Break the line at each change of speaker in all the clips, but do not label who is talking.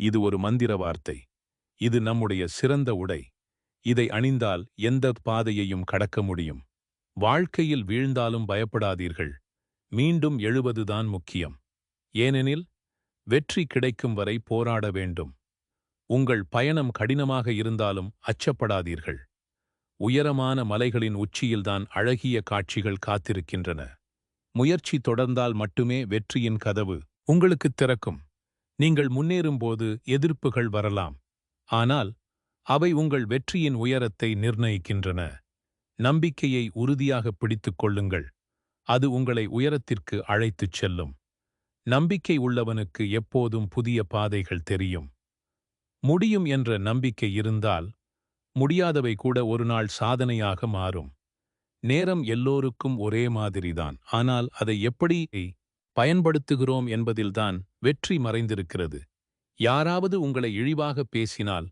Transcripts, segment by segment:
இது ஒரு மந்திர வார்த்தை. இது நம்முடைய சிறந்த உடை. இதை அணிந்தால் எந்த பாதையையும் கடக்க முடியும். வாழ்க்கையில் வீழ்ந்தாலும் பயப்படாதீர்கள். மீண்டும் எழுவதுதான் முக்கியம். ஏனெனில் வெற்றி கிடைக்கும் வரை போராட வேண்டும். உங்கள் பயணம் கடினமாக இருந்தாலும் அச்சப்படாதீர்கள். உயரமான மலைகளின் உச்சியில்தான் அழகிய காட்சிகள் காத்திருக்கின்றன. முயற்சி தொடர்ந்தால் மட்டுமே வெற்றியின் கதவு உங்களுக்குத் திறக்கும். நீங்கள் முன்னேறும்போது எதிர்ப்புகள் வரலாம். ஆனால் அவை உங்கள் வெற்றியின் உயரத்தை நிர்ணயிக்கின்றன. நம்பிக்கையை உறுதியாக பிடித்துக் கொள்ளுங்கள். அது உங்களை உயரத்திற்கு அழைத்துச் செல்லும். நம்பிக்கை உள்ளவனுக்கு எப்போதும் புதிய பாதைகள் தெரியும். முடியும் என்ற நம்பிக்கை இருந்தால் முடியாதவை கூட ஒரு நாள் சாதனையாக மாறும். நேரம் எல்லோருக்கும் ஒரே மாதிரிதான். ஆனால் அதை எப்படி பயன்படுத்துகிறோம் என்பதில்தான் வெற்றி மறைந்திருக்கிறது. யாராவது உங்களை இழிவாக பேசினால்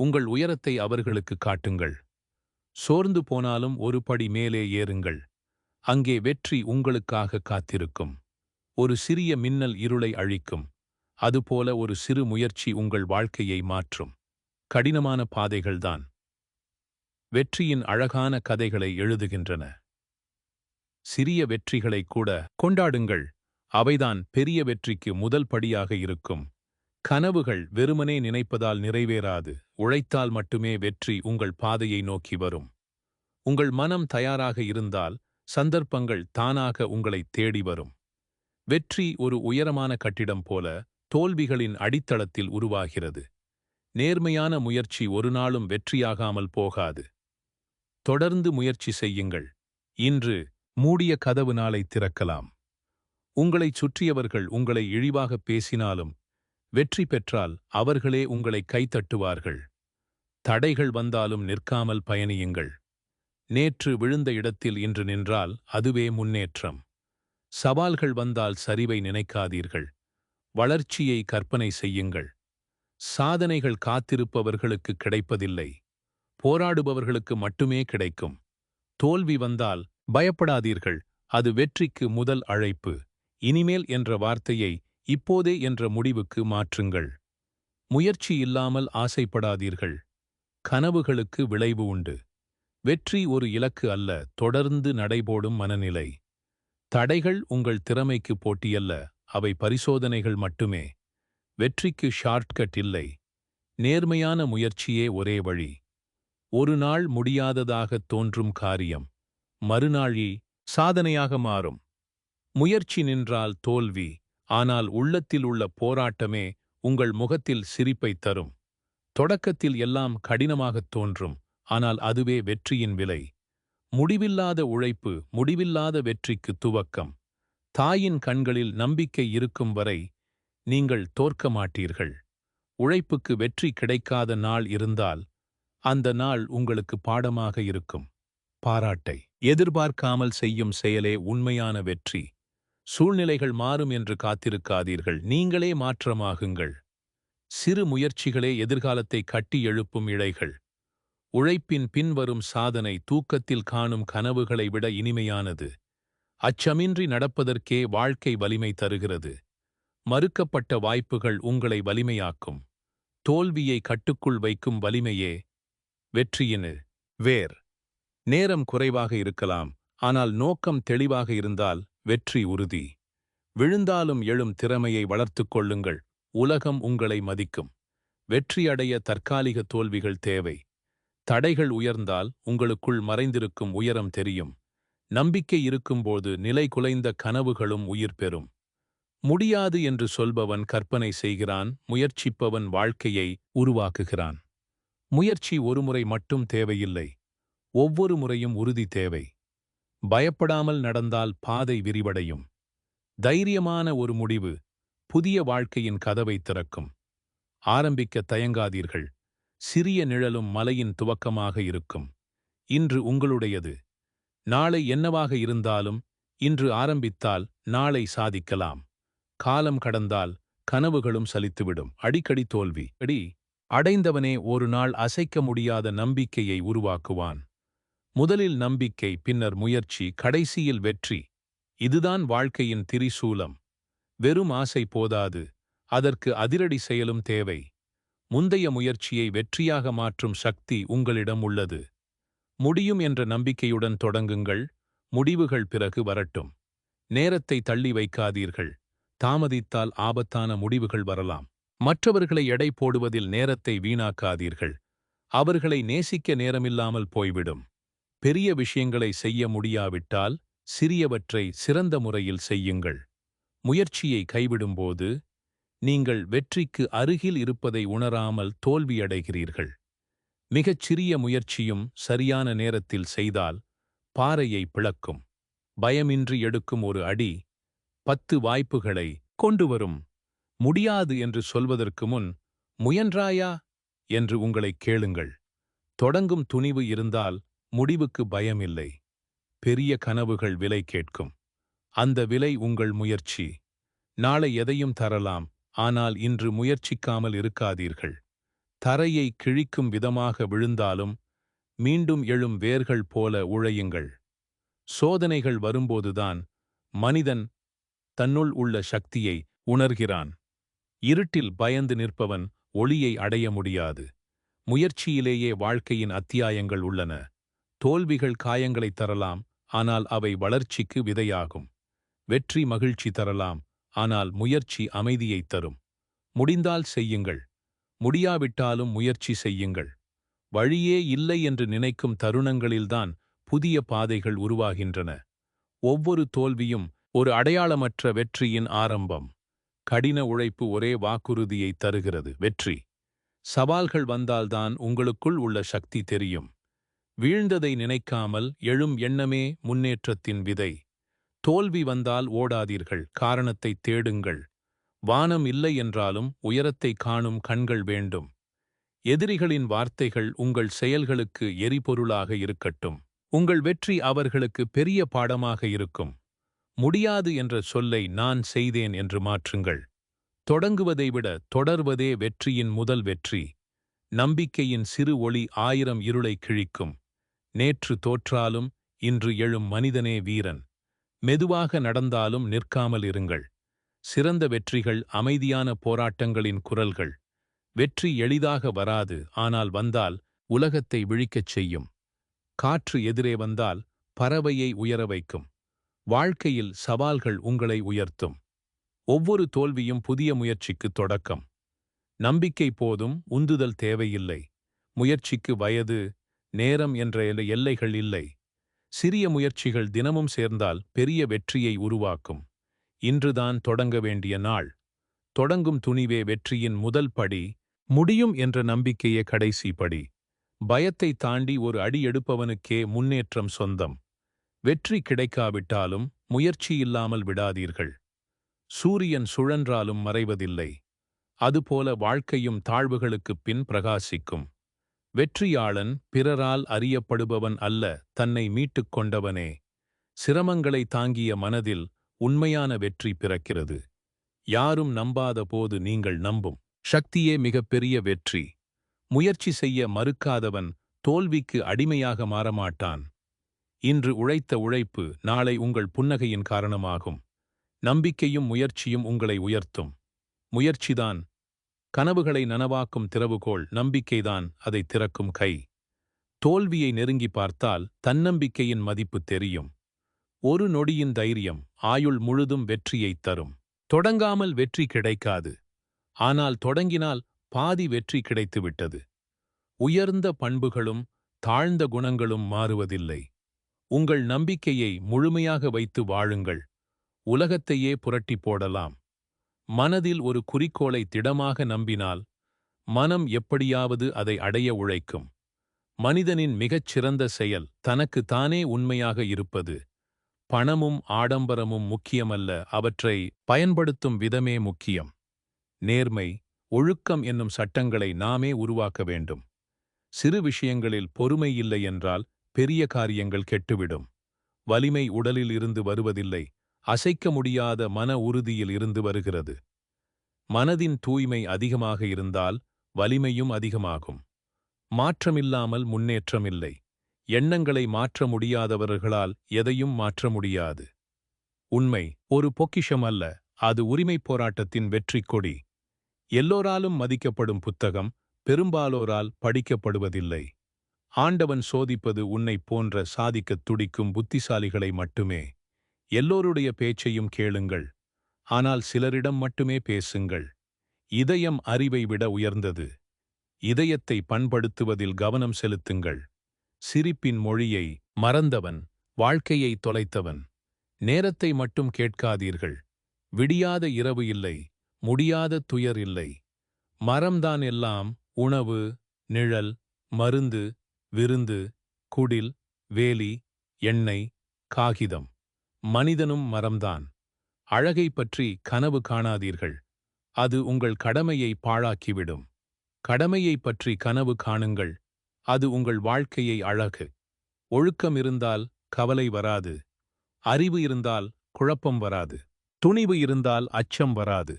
உங்கள் உயரத்தை அவர்களுக்கு காட்டுங்கள். சோர்ந்து போனாலும் ஒரு படி மேலே ஏறுங்கள். அங்கே வெற்றி உங்களுக்காக காத்திருக்கும். ஒரு சிறிய மின்னல் இருளை அழிக்கும். அதுபோல ஒரு சிறு முயற்சி உங்கள் வாழ்க்கையை மாற்றும். கடினமான பாதைகள்தான். வெற்றியின் அழகான கதைகளை எழுதுகின்றன. சிறிய வெற்றிகளை கூட கொண்டாடுங்கள். அவைதான் பெரிய வெற்றிக்கு முதல் படியாக இருக்கும். கனவுகள் வெறுமனே நினைப்பதால் நிறைவேறாது. உழைத்தால் மட்டுமே வெற்றி உங்கள் பாதையை நோக்கி வரும். உங்கள் மனம் தயாராக இருந்தால் சந்தர்ப்பங்கள் தானாக உங்களை தேடி வரும். வெற்றி ஒரு உயரமான கட்டிடம் போல தோல்விகளின் அடித்தளத்தில் உருவாகிறது. நேர்மையான முயற்சி ஒரு நாளும் வெற்றியாகாமல் போகாது. தொடர்ந்து முயற்சி செய்யுங்கள். இன்று மூடிய கதவு நாளை திறக்கலாம். உங்களைச் சுற்றியவர்கள் உங்களை இழிவாக பேசினாலும் வெற்றி பெற்றால் அவர்களே உங்களை கைத்தட்டுவார்கள். தடைகள் வந்தாலும் நிற்காமல் பயணியுங்கள். நேற்று விழுந்த இடத்தில் இன்று நின்றால் அதுவே முன்னேற்றம். சவால்கள் வந்தால் சரிவை நினைக்காதீர்கள். வளர்ச்சியை கற்பனை செய்யுங்கள். சாதனைகள் காத்திருப்பவர்களுக்கு கிடைப்பதில்லை. போராடுபவர்களுக்கு மட்டுமே கிடைக்கும். தோல்வி வந்தால் பயப்படாதீர்கள். அது வெற்றிக்கு முதல் அழைப்பு. இனிமேல் என்ற வார்த்தையை இப்போதே என்ற முடிவுக்கு மாற்றுங்கள். முயற்சி இல்லாமல் ஆசைப்படாதீர்கள். கனவுகளுக்கு விளைவு உண்டு. வெற்றி ஒரு இலக்கு அல்ல தொடர்ந்து நடைபோடும் மனநிலை. தடைகள் உங்கள் திறமைக்கு போட்டியல்ல அவை பரிசோதனைகள் மட்டுமே. வெற்றிக்கு ஷார்ட்கட் இல்லை. நேர்மையான முயற்சியே ஒரே வழி. ஒரு நாள் முடியாததாகத் தோன்றும் காரியம். மறுநாழி சாதனையாக மாறும். முயற்சி நின்றால் தோல்வி ஆனால் உள்ளத்தில் உள்ள போராட்டமே உங்கள் முகத்தில் சிரிப்பைத் தரும். தொடக்கத்தில் எல்லாம் கடினமாகத் தோன்றும் ஆனால் அதுவே வெற்றியின் விலை. முடிவில்லாத உழைப்பு முடிவில்லாத வெற்றிக்கு துவக்கம். தாயின் கண்களில் நம்பிக்கை இருக்கும் வரை நீங்கள் தோற்க மாட்டீர்கள். உழைப்புக்கு வெற்றி கிடைக்காத நாள் இருந்தால் அந்த நாள் உங்களுக்கு பாடமாக இருக்கும். பாராட்டை. எதிர்பார்க்காமல் செய்யும் செயலே உண்மையான வெற்றி. சூழ்நிலைகள் மாறும் என்று காத்திருக்காதீர்கள். நீங்களே மாற்றமாகுங்கள். சிறு முயற்சிகளே எதிர்காலத்தை கட்டி எழுப்பும் இழைகள். உழைப்பின் பின்வரும் சாதனை தூக்கத்தில் காணும் கனவுகளை விட இனிமையானது. அச்சமின்றி நடப்பதற்கே வாழ்க்கை வலிமை தருகிறது. மறுக்கப்பட்ட வாய்ப்புகள் உங்களை வலிமையாக்கும். தோல்வியை கட்டுக்குள் வைக்கும் வலிமையே வெற்றியினு வேர். நேரம் குறைவாக இருக்கலாம். ஆனால் நோக்கம் தெளிவாக இருந்தால் வெற்றி உறுதி. விழுந்தாலும் எழும் திறமையை வளர்த்துக் கொள்ளுங்கள். உலகம் உங்களை மதிக்கும். வெற்றியடைய தற்காலிக தோல்விகள் தேவை. தடைகள் உயர்ந்தால் உங்களுக்குள் மறைந்திருக்கும் உயரம் தெரியும். நம்பிக்கை இருக்கும்போது நிலை குலைந்த கனவுகளும் உயிர் பெறும். முடியாது என்று சொல்பவன் கற்பனை செய்கிறான் முயற்சிப்பவன் வாழ்க்கையை உருவாக்குகிறான். முயற்சி ஒருமுறை மட்டும் தேவையில்லை. ஒவ்வொரு முறையும் உறுதி தேவை. பயப்படாமல் நடந்தால் பாதை விரிவடையும். தைரியமான ஒரு முடிவு புதிய வாழ்க்கையின் கதவை திறக்கும். ஆரம்பிக்க தயங்காதீர்கள். சிறிய நிழலும் மலையின் துவக்கமாக இருக்கும். இன்று உங்களுடையது. நாளை என்னவாக இருந்தாலும் இன்று ஆரம்பித்தால் நாளை சாதிக்கலாம். காலம் கடந்தால் கனவுகளும் சலித்துவிடும். அடிக்கடி தோல்வி. அடி. அடைந்தவனே ஒரு நாள் அசைக்க முடியாத நம்பிக்கையை உருவாக்குவான். முதலில் நம்பிக்கை பின்னர் முயற்சி கடைசியில் வெற்றி. இதுதான் வாழ்க்கையின் திரிசூலம். வெறும் ஆசை போதாது. அதற்கு அதிரடி செயலும் தேவை. முந்தைய முயற்சியை வெற்றியாக மாற்றும் சக்தி உங்களிடம் உள்ளது. முடியும் என்ற நம்பிக்கையுடன் தொடங்குங்கள். முடிவுகள் பிறகு வரட்டும். நேரத்தை தள்ளி வைக்காதீர்கள். தாமதித்தால் ஆபத்தான முடிவுகள் வரலாம். மற்றவர்களை எடை போடுவதில் நேரத்தை வீணாக்காதீர்கள். அவர்களை நேசிக்க நேரமில்லாமல் போய்விடும். பெரிய விஷயங்களை செய்ய முடியாவிட்டால் சிறியவற்றை சிறந்த முறையில் செய்யுங்கள். முயற்சியை கைவிடும்போது நீங்கள் வெற்றிக்கு அருகில் இருப்பதை உணராமல் தோல்வியடைகிறீர்கள். மிகச் சிறிய முயற்சியும் சரியான நேரத்தில் செய்தால் பாறையை பிளக்கும். பயமின்றி எடுக்கும் ஒரு அடி பத்து வாய்ப்புகளை கொண்டு வரும். முடியாது என்று சொல்வதற்கு முன் முயன்றாயா? என்று உங்களை கேளுங்கள். தொடங்கும் துணிவு இருந்தால் முடிவுக்கு பயமில்லை. பெரிய கனவுகள் விலை கேட்கும். அந்த விலை உங்கள் முயற்சி. நாளை எதையும் தரலாம் ஆனால் இன்று முயற்சிக்காமல் இருக்காதீர்கள். தரையை கிழிக்கும் விதமாக விழுந்தாலும் மீண்டும் எழும் வேர்கள் போல உழையுங்கள். சோதனைகள் வரும்போதுதான் மனிதன் தன்னுள் உள்ள சக்தியை உணர்கிறான். இருட்டில் பயந்து நிற்பவன் ஒளியை அடைய முடியாது. முயற்சியிலேயே வாழ்க்கையின் அத்தியாயங்கள் உள்ளன. தோல்விகள் காயங்களைத் தரலாம் ஆனால் அவை வளர்ச்சிக்கு விதையாகும். வெற்றி மகிழ்ச்சி தரலாம் ஆனால் முயற்சி அமைதியைத் தரும். முடிந்தால் செய்யுங்கள். முடியாவிட்டாலும் முயற்சி செய்யுங்கள். வழியே இல்லை என்று நினைக்கும் தருணங்களில்தான் புதிய பாதைகள் உருவாகின்றன. ஒவ்வொரு தோல்வியும் ஒரு அடையாளமற்ற வெற்றியின் ஆரம்பம். கடின உழைப்பு ஒரே வாக்குறுதியை தருகிறது வெற்றி. சவால்கள் வந்தால்தான் உங்களுக்குள் உள்ள சக்தி தெரியும். வீழ்ந்ததை நினைக்காமல் எழும் எண்ணமே முன்னேற்றத்தின் விதை. தோல்வி வந்தால் ஓடாதீர்கள் காரணத்தை தேடுங்கள். வானம் இல்லை என்றாலும் உயரத்தை காணும் கண்கள் வேண்டும். எதிரிகளின் வார்த்தைகள் உங்கள் செயல்களுக்கு எரிபொருளாக இருக்கட்டும். உங்கள் வெற்றி அவர்களுக்கு பெரிய பாடமாக இருக்கும். முடியாது என்ற சொல்லை நான் செய்தேன் என்று மாற்றுங்கள். தொடங்குவதை விட தொடர்வதே வெற்றியின் முதல் வெற்றி. நம்பிக்கையின் சிறு ஒளி ஆயிரம் இருளை கிழிக்கும். நேற்று தோற்றாலும் இன்று எழும் மனிதனே வீரன். மெதுவாக நடந்தாலும் நிற்காமல் இருங்கள். சிறந்த வெற்றிகள் அமைதியான போராட்டங்களின் குரல்கள். வெற்றி எளிதாக வராது ஆனால் வந்தால் உலகத்தை விழிக்கச் செய்யும். காற்று எதிரே வந்தால் பறவையை உயர வைக்கும். வாழ்க்கையில் சவால்கள் உங்களை உயர்த்தும். ஒவ்வொரு தோல்வியும் புதிய முயற்சிக்கு தொடக்கம். நம்பிக்கை போதும் உந்துதல் தேவையில்லை. முயற்சிக்கு வயது நேரம் என்ற எல்லைகள் இல்லை. சிறிய முயற்சிகள் தினமும் சேர்ந்தால் பெரிய வெற்றியை உருவாக்கும். இன்றுதான் தொடங்க வேண்டிய நாள். தொடங்கும் துணிவே வெற்றியின் முதல் படி. முடியும் என்ற நம்பிக்கையே கடைசி படி. பயத்தை தாண்டி ஒரு அடி எடுப்பவனுக்கே முன்னேற்றம் சொந்தம். வெற்றி கிடைக்காவிட்டாலும் முயற்சி இல்லாமல் விடாதீர்கள். சூரியன் சுழன்றாலும் மறைவதில்லை. அதுபோல வாழ்க்கையும் தாழ்வுகளுக்குப் பின் பிரகாசிக்கும். வெற்றியாளன் பிறரால் அறியப்படுபவன் அல்ல தன்னை மீட்டுக் கொண்டவனே. சிரமங்களை தாங்கிய மனதில் உண்மையான வெற்றி பிறக்கிறது. யாரும் நம்பாத போது நீங்கள் நம்பும். சக்தியே மிகப்பெரிய வெற்றி. முயற்சி செய்ய மறுக்காதவன் தோல்விக்கு அடிமையாக மாறமாட்டான். இன்று உழைத்த உழைப்பு நாளை உங்கள் புன்னகையின் காரணமாகும். நம்பிக்கையும் முயற்சியும் உங்களை உயர்த்தும். முயற்சிதான் கனவுகளை நனவாக்கும் திறவுகோள் நம்பிக்கைதான் அதை திறக்கும் கை. தோல்வியை நெருங்கி பார்த்தால் தன்னம்பிக்கையின் மதிப்பு தெரியும். ஒரு நொடியின் தைரியம் ஆயுள் முழுதும் வெற்றியைத் தரும். தொடங்காமல் வெற்றி கிடைக்காது. ஆனால் தொடங்கினால் பாதி வெற்றி கிடைத்துவிட்டது. உயர்ந்த பண்புகளும் தாழ்ந்த குணங்களும் மாறுவதில்லை. உங்கள் நம்பிக்கையை முழுமையாக வைத்து வாழுங்கள். உலகத்தையே புரட்டி போடலாம். மனதில் ஒரு குறிக்கோளை திடமாக நம்பினால் மனம் எப்படியாவது அதை அடைய உழைக்கும். மனிதனின் மிகச் சிறந்த செயல் தனக்கு தானே உண்மையாக இருப்பது. பணமும் ஆடம்பரமும் முக்கியமல்ல அவற்றை பயன்படுத்தும் விதமே முக்கியம். நேர்மை ஒழுக்கம் என்னும் சட்டங்களை நாமே உருவாக்க வேண்டும். சிறு விஷயங்களில் பொறுமை இல்லை என்றால் பெரிய காரியங்கள் கெட்டுவிடும். வலிமை உடலில் இருந்து வருவதில்லை அசைக்க முடியாத மன உறுதியில் இருந்து வருகிறது. மனதின் தூய்மை அதிகமாக இருந்தால் வலிமையும் அதிகமாகும். மாற்றமில்லாமல் முன்னேற்றமில்லை எண்ணங்களை மாற்ற முடியாதவர்களால் எதையும் மாற்ற முடியாது. உண்மை ஒரு பொக்கிஷம் அல்ல அது உரிமைப் போராட்டத்தின் வெற்றி கொடி. எல்லோராலும் மதிக்கப்படும் புத்தகம் பெரும்பாலோரால் படிக்கப்படுவதில்லை. ஆண்டவன் சோதிப்பது உன்னைப் போன்ற சாதிக்கத் துடிக்கும் புத்திசாலிகளை மட்டுமே. எல்லோருடைய பேச்சையும் கேளுங்கள். ஆனால் சிலரிடம் மட்டுமே பேசுங்கள். இதயம் அறிவை விட உயர்ந்தது. இதயத்தை பண்படுத்துவதில் கவனம் செலுத்துங்கள். சிரிப்பின் மொழியை மறந்தவன் வாழ்க்கையை தொலைத்தவன். நேரத்தை மட்டும் கேட்காதீர்கள். விடியாத இரவு இல்லை முடியாத துயர் இல்லை. மரம்தான் எல்லாம் உணவு நிழல் மருந்து விருந்து குடில் வேலி எண்ணெய் காகிதம். மனிதனும் மரம்தான். அழகை பற்றி கனவு காணாதீர்கள். அது உங்கள் கடமையை பாழாக்கிவிடும். கடமையை பற்றி கனவு காணுங்கள். அது உங்கள் வாழ்க்கையை அழகு. ஒழுக்கம் இருந்தால் கவலை வராது. அறிவு இருந்தால் குழப்பம் வராது. துணிவு இருந்தால் அச்சம் வராது.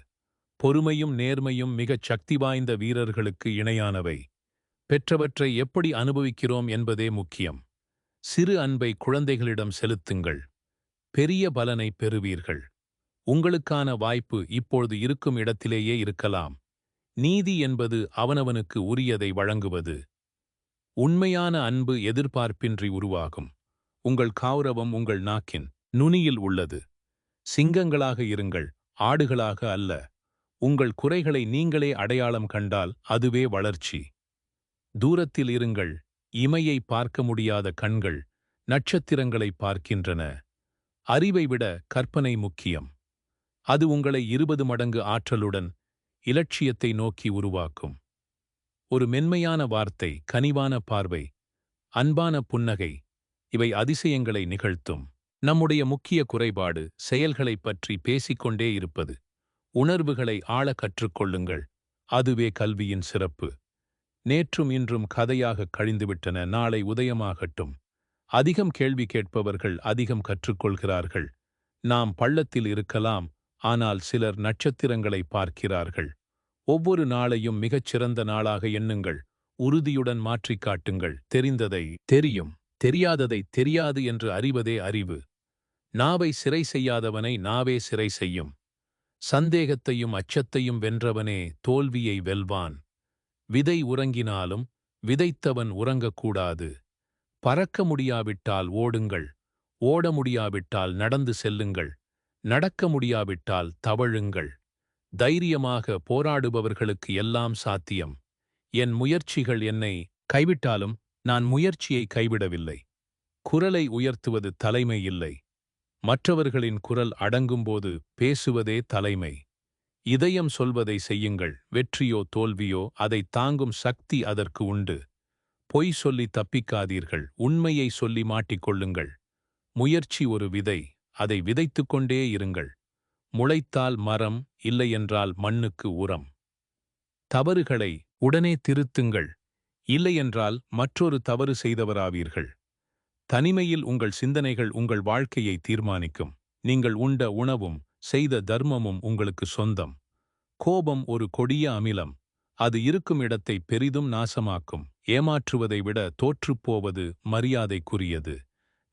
பொறுமையும் நேர்மையும் மிகச் சக்தி வாய்ந்த வீரர்களுக்கு இணையானவை. பெற்றவற்றை எப்படி அனுபவிக்கிறோம் என்பதே முக்கியம். சிறு அன்பை குழந்தைகளிடம் செலுத்துங்கள். பெரிய பலனை பெறுவீர்கள். உங்களுக்கான வாய்ப்பு இப்பொழுது இருக்கும் இடத்திலேயே இருக்கலாம். நீதி என்பது அவனவனுக்கு உரியதை வழங்குவது. உண்மையான அன்பு எதிர்பார்ப்பின்றி உருவாகும். உங்கள் கௌரவம் உங்கள் நாக்கின் நுனியில் உள்ளது. சிங்கங்களாக இருங்கள் ஆடுகளாக அல்ல. உங்கள் குறைகளை நீங்களே அடையாளம் கண்டால் அதுவே வளர்ச்சி. தூரத்தில் இருங்கள் இமையை பார்க்க முடியாத கண்கள் நட்சத்திரங்களை பார்க்கின்றன. அறிவை விட கற்பனை முக்கியம். அது உங்களை இருபது மடங்கு ஆற்றலுடன் இலட்சியத்தை நோக்கி உருவாக்கும். ஒரு மென்மையான வார்த்தை கனிவான பார்வை அன்பான புன்னகை இவை அதிசயங்களை நிகழ்த்தும். நம்முடைய முக்கிய குறைபாடு செயல்களைப் பற்றி பேசிக்கொண்டே இருப்பது. உணர்வுகளை ஆழ கற்றுக்கொள்ளுங்கள். அதுவே கல்வியின் சிறப்பு. நேற்றும் இன்றும் கதையாக கழிந்துவிட்டன. நாளை உதயமாகட்டும். அதிகம் கேள்வி கேட்பவர்கள் அதிகம் கற்றுக்கொள்கிறார்கள். நாம் பள்ளத்தில் இருக்கலாம் ஆனால் சிலர் நட்சத்திரங்களை பார்க்கிறார்கள். ஒவ்வொரு நாளையும் மிகச் சிறந்த நாளாக எண்ணுங்கள். உறுதியுடன் மாற்றிக் காட்டுங்கள். தெரிந்ததை தெரியும். தெரியாததை தெரியாது என்று அறிவதே அறிவு. நாவை சிறை செய்யாதவனை நாவே சிறை செய்யும். சந்தேகத்தையும் அச்சத்தையும் வென்றவனே தோல்வியை வெல்வான். விதை உறங்கினாலும் விதைத்தவன் உறங்கக்கூடாது. பறக்க முடியாவிட்டால் ஓடுங்கள் ஓட முடியாவிட்டால் நடந்து செல்லுங்கள் நடக்க முடியாவிட்டால் தவழுங்கள். தைரியமாக போராடுபவர்களுக்கு எல்லாம் சாத்தியம். என் முயற்சிகள் என்னை கைவிட்டாலும் நான் முயற்சியை கைவிடவில்லை. குரலை உயர்த்துவது தலைமை இல்லை. மற்றவர்களின் குரல் அடங்கும்போது பேசுவதே தலைமை. இதயம் சொல்வதை செய்யுங்கள் வெற்றியோ தோல்வியோ அதை தாங்கும் சக்தி அதற்கு உண்டு. பொய் சொல்லி தப்பிக்காதீர்கள் உண்மையை சொல்லி மாட்டிக்கொள்ளுங்கள். முயற்சி ஒரு விதை அதை விதைத்துக் கொண்டே இருங்கள். முளைத்தால் மரம் இல்லையென்றால் மண்ணுக்கு உரம். தவறுகளை உடனே திருத்துங்கள் இல்லையென்றால் மற்றொரு தவறு செய்தவராவீர்கள். தனிமையில் உங்கள் சிந்தனைகள் உங்கள் வாழ்க்கையை தீர்மானிக்கும். நீங்கள் உண்ட உணவும் செய்த தர்மமும் உங்களுக்கு சொந்தம். கோபம் ஒரு கொடிய அமிலம் அது இருக்கும் இடத்தை பெரிதும் நாசமாக்கும். ஏமாற்றுவதை விட தோற்றுப்போவது மரியாதைக்குரியது.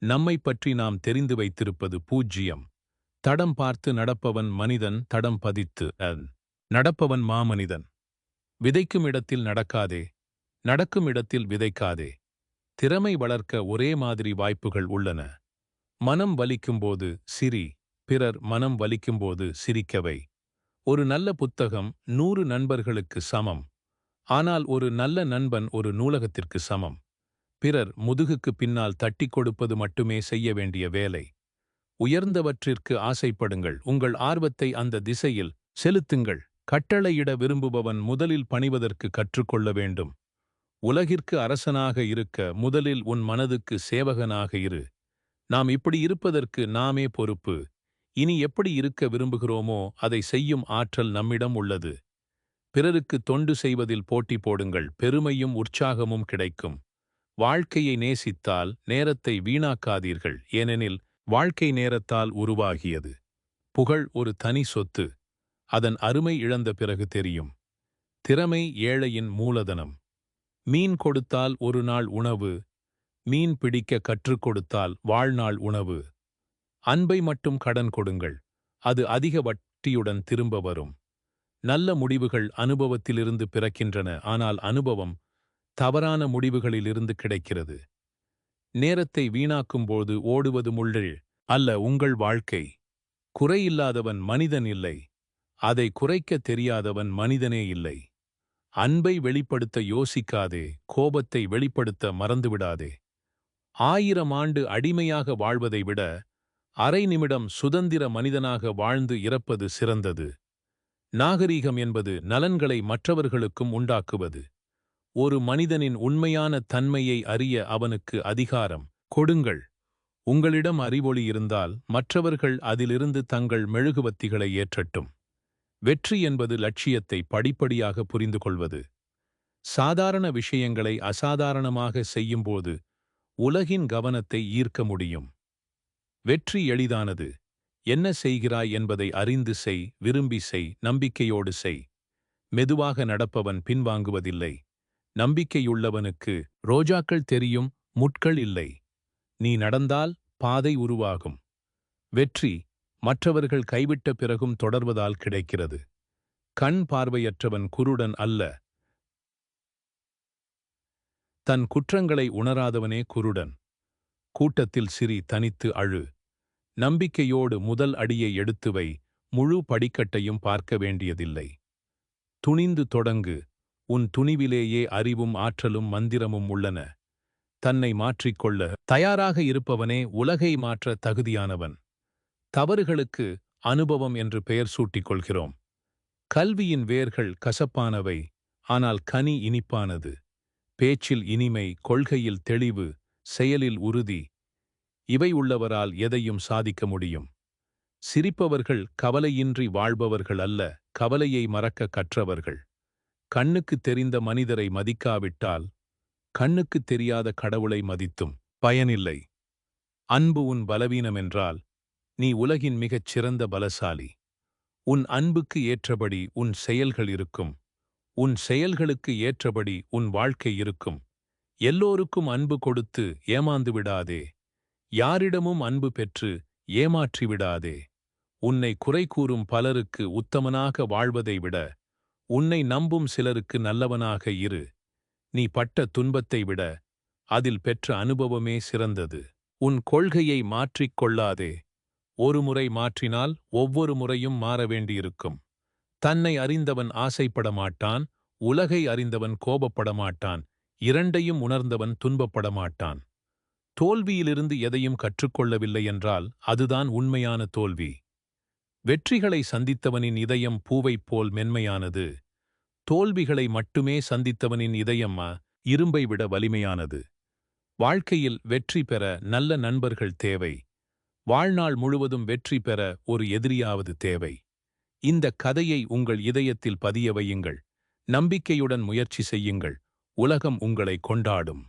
நம்மை பற்றி நாம் தெரிந்து வைத்திருப்பது பூஜ்ஜியம் தடம் பார்த்து நடப்பவன் மனிதன் தடம் பதித்து நடப்பவன் மாமனிதன். விதைக்கும் இடத்தில் நடக்காதே நடக்கும் இடத்தில் விதைக்காதே. திறமை வளர்க்க ஒரே மாதிரி வாய்ப்புகள் உள்ளன. மனம் வலிக்கும்போது சிரி பிறர் மனம் வலிக்கும்போது சிரிக்கவை. ஒரு நல்ல புத்தகம் நூறு நண்பர்களுக்கு சமம். ஆனால் ஒரு நல்ல நண்பன் ஒரு நூலகத்திற்கு சமம். பிறர் முதுகுக்கு பின்னால் தட்டிக் கொடுப்பது மட்டுமே செய்ய வேண்டிய வேலை. உயர்ந்தவற்றிற்கு ஆசைப்படுங்கள். உங்கள் ஆர்வத்தை அந்த திசையில் செலுத்துங்கள். கட்டளையிட விரும்புபவன் முதலில் பணிவதற்கு கற்றுக்கொள்ள வேண்டும். உலகிற்கு அரசனாக இருக்க முதலில் உன் மனதுக்கு சேவகனாக இரு. நாம் இப்படி இருப்பதற்கு நாமே பொறுப்பு. இனி எப்படி இருக்க விரும்புகிறோமோ அதை செய்யும் ஆற்றல் நம்மிடம் உள்ளது. பிறருக்கு தொண்டு செய்வதில் போட்டி போடுங்கள் பெருமையும் உற்சாகமும் கிடைக்கும். வாழ்க்கையை நேசித்தால் நேரத்தை வீணாக்காதீர்கள் ஏனெனில் வாழ்க்கை நேரத்தால் உருவாகியது. புகழ் ஒரு தனி சொத்து அதன் அருமை இழந்த பிறகு தெரியும். திறமை ஏழையின் மூலதனம். மீன் கொடுத்தால் ஒரு நாள் உணவு மீன் பிடிக்க கற்றுக் கொடுத்தால் வாழ்நாள் உணவு. அன்பை மட்டும் கடன் கொடுங்கள் அது அதிக வட்டியுடன் திரும்ப வரும். நல்ல முடிவுகள் அனுபவத்திலிருந்து பிறக்கின்றன. ஆனால் அனுபவம் தவறான முடிவுகளிலிருந்து கிடைக்கிறது. நேரத்தை வீணாக்கும்போது ஓடுவது முள்ளில் அல்ல உங்கள் வாழ்க்கை. குறையில்லாதவன் மனிதன் இல்லை. அதை குறைக்க தெரியாதவன் மனிதனே இல்லை. அன்பை வெளிப்படுத்த யோசிக்காதே கோபத்தை வெளிப்படுத்த மறந்துவிடாதே. ஆயிரம் ஆண்டு அடிமையாக வாழ்வதை விட அரை நிமிடம் சுதந்திர மனிதனாக வாழ்ந்து இறப்பது சிறந்தது. நாகரீகம் என்பது நலன்களை மற்றவர்களுக்கும் உண்டாக்குவது. ஒரு மனிதனின் உண்மையான தன்மையை அறிய அவனுக்கு அதிகாரம். கொடுங்கள். உங்களிடம் அறிவொளி இருந்தால் மற்றவர்கள் அதிலிருந்து தங்கள் மெழுகுவத்திகளை ஏற்றட்டும். வெற்றி என்பது லட்சியத்தை படிப்படியாக புரிந்து கொள்வது சாதாரண விஷயங்களை அசாதாரணமாக செய்யும்போது உலகின் கவனத்தை ஈர்க்க முடியும். வெற்றி எளிதானது. என்ன செய்கிறாய் என்பதை அறிந்து செய் விரும்பி செய் நம்பிக்கையோடு செய். மெதுவாக நடப்பவன் பின்வாங்குவதில்லை. நம்பிக்கையுள்ளவனுக்கு ரோஜாக்கள் தெரியும் முட்கள் இல்லை. நீ நடந்தால் பாதை உருவாகும். வெற்றி மற்றவர்கள் கைவிட்ட பிறகும் தொடர்வதால் கிடைக்கிறது. கண் பார்வையற்றவன் குருடன் அல்ல. தன் குற்றங்களை உணராதவனே குருடன். கூட்டத்தில் சிரி தனித்து அழு. நம்பிக்கையோடு முதல் அடியை எடுத்துவை முழு படிக்கட்டையும் பார்க்க வேண்டியதில்லை. துணிந்து தொடங்கு உன் துணிவிலேயே அறிவும் ஆற்றலும் மந்திரமும் உள்ளன. தன்னை மாற்றிக்கொள்ள தயாராக இருப்பவனே உலகை மாற்ற தகுதியானவன். தவறுகளுக்கு அனுபவம் என்று பெயர் சூட்டிக் கொள்கிறோம் கல்வியின் வேர்கள் கசப்பானவை ஆனால் கனி இனிப்பானது. பேச்சில் இனிமை கொள்கையில் தெளிவு செயலில் உறுதி இவை உள்ளவரால் எதையும் சாதிக்க முடியும். சிரிப்பவர்கள் கவலையின்றி வாழ்பவர்கள் அல்ல கவலையை மறக்க கற்றவர்கள். கண்ணுக்கு தெரிந்த மனிதரை மதிக்காவிட்டால் கண்ணுக்கு தெரியாத கடவுளை மதித்தும் பயனில்லை. அன்பு உன் பலவீனமென்றால் நீ உலகின் மிகச் சிறந்த பலசாலி. உன் அன்புக்கு ஏற்றபடி உன் செயல்கள் இருக்கும். உன் செயல்களுக்கு ஏற்றபடி உன் வாழ்க்கை இருக்கும். எல்லோருக்கும் அன்பு கொடுத்து ஏமாந்து விடாதே யாரிடமும் அன்பு பெற்று ஏமாற்றிவிடாதே உன்னை குறை கூறும் பலருக்கு உத்தமனாக வாழ்வதை விட உன்னை நம்பும் சிலருக்கு நல்லவனாக இரு. நீ பட்ட துன்பத்தை விட அதில் பெற்ற அனுபவமே சிறந்தது. உன் கொள்கையை மாற்றிக் கொள்ளாதே. ஒருமுறை மாற்றினால் ஒவ்வொரு முறையும் மாற வேண்டியிருக்கும். தன்னை அறிந்தவன் ஆசைப்பட மாட்டான் உலகை அறிந்தவன் கோபப்பட மாட்டான் இரண்டையும் உணர்ந்தவன் துன்பப்பட மாட்டான். தோல்வியிலிருந்து எதையும் கற்றுக்கொள்ளவில்லை என்றால் அதுதான் உண்மையான தோல்வி. வெற்றிகளை சந்தித்தவனின் இதயம் பூவைப் போல் மென்மையானது. தோல்விகளை மட்டுமே சந்தித்தவனின் இதயம்மா இரும்பை விட வலிமையானது. வாழ்க்கையில் வெற்றி பெற நல்ல நண்பர்கள் தேவை. வாழ்நாள் முழுவதும் வெற்றி பெற ஒரு எதிரியாவது தேவை. இந்த கதையை உங்கள் இதயத்தில் பதிய வையுங்கள். நம்பிக்கையுடன் முயற்சி செய்யுங்கள். உலகம் உங்களை கொண்டாடும்.